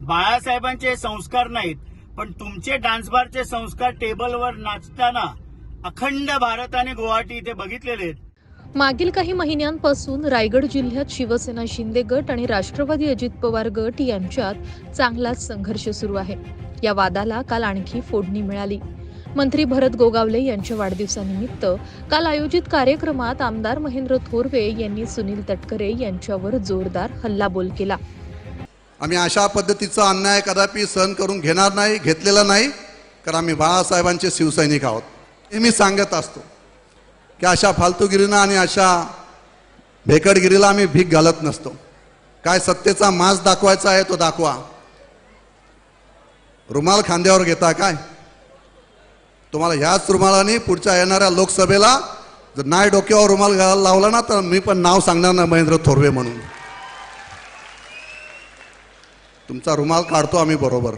बाळासाहेबांचे संस्कार नाहीत पण तुमचे डान्स बारचे संस्कार टेबलवर नाचताना अखंड भारत आणि गुवाहाटी इथे बघितलेले आहेत. मागील काही महिन्यांपासून रायगड जिल्ह्यात शिवसेना शिंदे गट आणि राष्ट्रवादी अजित पवार गट यांच्यात चांगलाच संघर्ष सुरू आहे. या वादाला काल आणखी फोडणी मिळाली. मंत्री भरत गोगावले यांच्या वाढदिवसानिमित्त काल आयोजित कार्यक्रमात आमदार महेंद्र थोरवे यांनी सुनील तटकरे यांच्यावर जोरदार हल्लाबोल केला. आम्ही अशा पद्धतीचा अन्याय कदापि सहन करून घेणार नाही घेतलेला नाही कारण आम्ही बाळासाहेबांचे शिवसैनिक आहोत. हे मी सांगत असतो की अशा फालतूगिरीनं आणि अशा भेकडगिरीला आम्ही भीक घालत नसतो. काय सत्तेचा मास दाखवायचा आहे तो दाखवा. रुमाल खांद्यावर घेता काय? तुम्हाला ह्याच रुमालाने पुढच्या येणाऱ्या लोकसभेला जर नाही डोक्यावर रुमाल घालायला लावला ना तर मी पण नाव सांगणार ना महेंद्र थोरवे म्हणून. तुमचा रुमाल काढतो आम्ही बरोबर.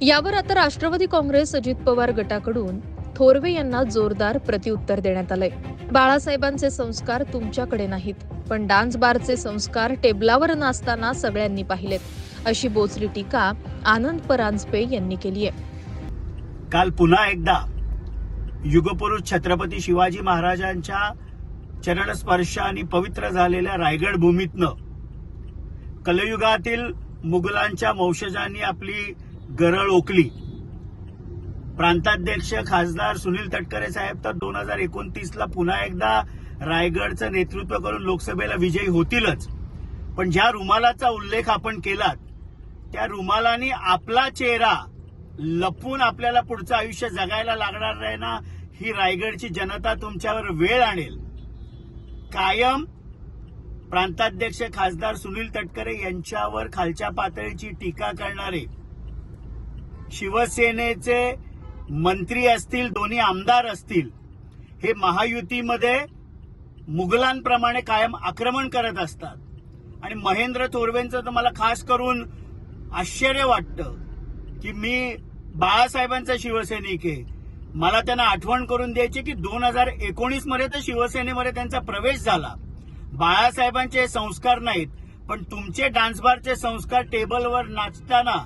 यावर आता राष्ट्रवादी काँग्रेस अजित पवार गटाकडून थोरवे यांना जोरदार प्रत्युत्तर देण्यात आलंय. बाळासाहेबांचे संस्कार तुमच्याकडे नाहीत पण डान्स बारचे संस्कार टेबलावर नाचताना सगळ्यांनी पाहिलेत अशी बोचरी टीका आनंद परांजपे यांनी केली आहे काल पुन्हा एकदा युगपुरुष छत्रपती शिवाजी महाराजांच्या चरणस्पर्शाने पवित्र झालेल्या रायगड भूमीतनं कलयुगातील मुघलांच्या वंशजांनी आपली गरळ ओकली. प्रांताध्यक्ष खासदार सुनील तटकरे साहेब तर दोन हजार एकोणतीसला पुन्हा एकदा रायगडचं नेतृत्व करून लोकसभेला विजयी होतीलच. पण ज्या रुमालाचा उल्लेख आपण केलात त्या रुमालाने आपला चेहरा लपून आपल्याला पुढचं आयुष्य जगायला लागणार नाही ना ही रायगडची जनता तुमच्यावर वेळ आणेल. कायम प्रांताध्यक्ष खासदार सुनील तटकरे यांच्यावर खालच्या पातळीची टीका करणारे शिवसेनेचे मंत्री असतील दोन्ही आमदार असतील हे महायुतीमध्ये मुघलांप्रमाणे कायम आक्रमण करत असतात. आणि महेंद्र थोरवेंचं तर मला खास करून आश्चर्य वाटतं की मी बाळासाहेबांचा शिवसैनिक आहे. मला त्यांना आठवण करून द्यायची की दोन हजार एकोणीसमध्ये तर शिवसेनेमध्ये त्यांचा प्रवेश झाला. बाळासाहेबांचे संस्कार नाहीत पण तुमचे डान्स बारचे संस्कार टेबलवर नाचताना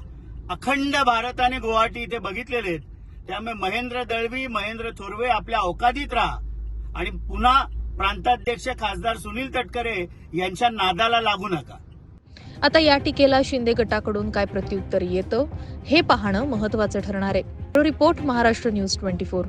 अखंड भारताने गुवाहाटी इथे बघितलेले आहेत. त्यामुळे महेंद्र दळवी महेंद्र थोरवे आपल्या अवकादीत राहा. आणि पुन्हा प्रांताध्यक्ष खासदार सुनील तटकरे यांच्या नादाला लागू नका. आता या टीकेला शिंदे गटाकडून काय प्रत्युत्तर येतं हे पाहणं महत्वाचं ठरणार आहे. Report Maharashtra news twenty four.